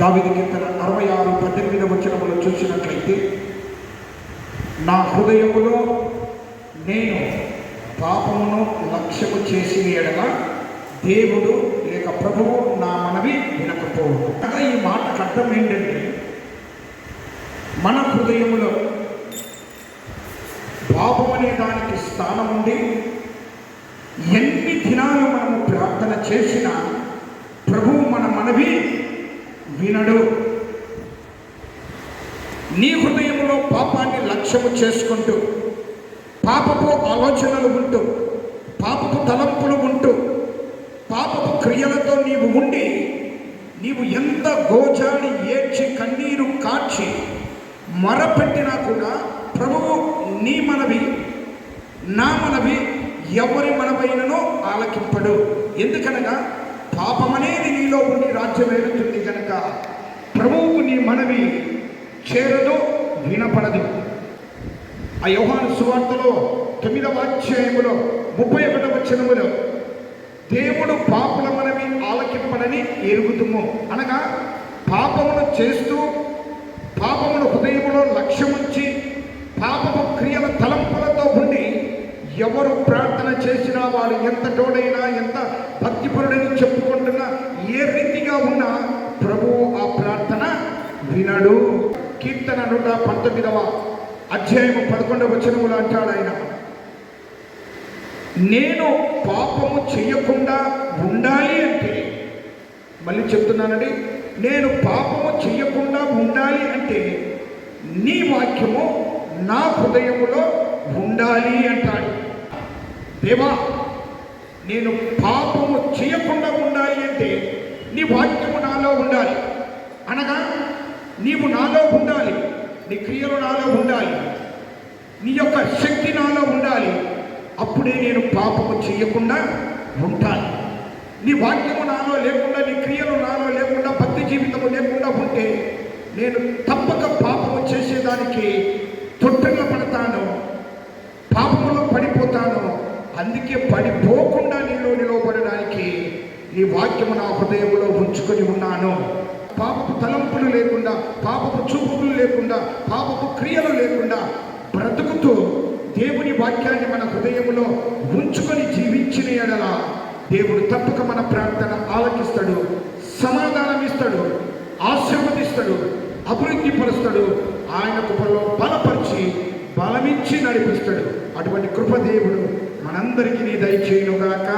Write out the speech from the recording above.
దావిది కింద అరవై ఆరు పద్దెనిమిది వచ్చినప్పుడు చూసినట్లయితే నా హృదయములో నేను పాపమును లక్ష్యము చేసి ఎడల దేవుడు లేక ప్రభువు నా మనవి వినకపోవడం కదా ఈ మాటకు అర్థం ఏంటంటే మన హృదయములో పాపం అనే దానికి స్థానం ఉండి ఎన్ని దినాలు మనము ప్రార్థన చేసినా ప్రభువు మన మనవి వినడు నీ హృదయంలో పాపాన్ని లక్ష్యము చేసుకుంటూ పాపపు ఆలోచనలు ఉంటూ పాపపు తలంపులు ఉంటూ పాపపు క్రియలతో నీవు ఉండి నీవు ఎంత గోజాడి ఏడ్చి కన్నీరు కాచి మొరపెట్టినా కూడా ప్రభువు నీ మనవి నా మనవి ఎవరి మనవైనను ఆలకింపడు. ఎందుకనగా పాపమనేది నీలో ఉండి రాజ్యం ఏలుతుంది ప్రభువుకు నీ మనవి చేరదో వినపడదు ఆ యోహాను సువార్తలో తొమ్మిదవ అధ్యాయములో ముప్పై ఒకటవ వచనములో దేవుడు పాపుల మనవి ఆలకింపడని ఎరుగుతుము అనగా పాపమును చేస్తూ పాపమును హృదయములో లక్ష్యముంచి పాపము క్రియల తలంపులతో ఉండి ఎవరు ప్రార్థన చేసినా వారు ఎంత తోడైనా ఎంత భక్తిపరుడని చెప్పుకుంటున్నా ఏ రీతిగా ఉన్నా ప్రభువు ఆ ప్రార్థన వినడు. కీర్తన నూట పంతొమ్మిదవ అధ్యాయము పదకొండవ వచనములు అంటాడు ఆయన. నేను పాపము చేయకుండా ఉండాలి అంటే మళ్ళీ చెప్తున్నానండి నేను పాపము చేయకుండా ఉండాలి అంటే నీ వాక్యము నా హృదయములో ఉండాలి అంటాడు. దేవా నేను పాపం చేయకుండా ఉండాలి అంటే నీ వాక్యము నాలో ఉండాలి అనగా నీవు నాలో ఉండాలి. నీ క్రియలు నాలో ఉండాలి. నీ యొక్క శక్తి నాలో ఉండాలి. అప్పుడే నేను పాపము చేయకుండా ఉంటాను. నీ వాక్యము నాలో లేకుండా నీ క్రియలు నాలో లేకుండా భక్తి జీవితము లేకుండా ఉంటే నేను తప్పక పాపము చేసేదానికి తొట్టగా పడతాను. పాపములో పడిపోతాను. అందుకే పడిపోకుండా నీలో నిలవబడడానికి నీ వాక్యము నా హృదయంలో ఉంచుకొని ఉన్నాను. పాపపు తలంపులు లేకుండా పాపపు చూపులు లేకుండా పాపపు క్రియలు లేకుండా బ్రతుకుతూ దేవుని వాక్యాన్ని మన హృదయంలో ఉంచుకొని జీవించిన ఎడల దేవుడు తప్పక మన ప్రార్థన ఆలకిస్తాడు సమాధానం ఇస్తాడు ఆశీర్వదిస్తాడు అభివృద్ధి పరుస్తాడు ఆయన కృపలో బలపరిచి బలమిచ్చి నడిపిస్తాడు. అటువంటి కృపదేవుడు మనందరికీ దయచేయునుగాక